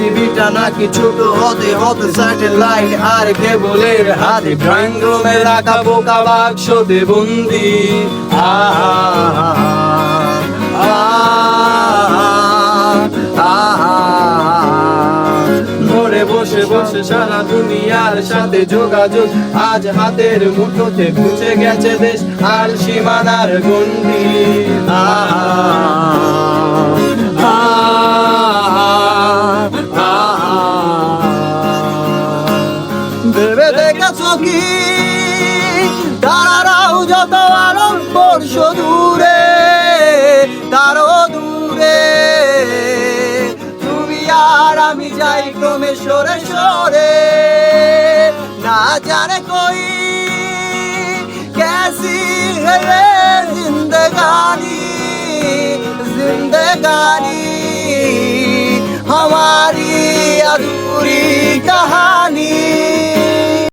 পৃথিবীটা নাকি ছোট হতে হতে স্যাটেলাইট আর কেবলের হাতে ড্রয়িং রুমে রাখা বোকা বাক্সতে বন্দি। বসে সারা দুনিয়ার সাথে যোগাযোগ, আজ হাতের মুঠোতে বুঝে গেছে দেশ আর সীমানার গন্ডি আহা ভেবে দেখেছ কি তারাও যত আলোর বর্ষ দূরে তারও দূরে তুমি আর আমি যাই ক্রমে সরে সরে না জানে কই कैसी है ये जिंदगानी जिंदगानी हवा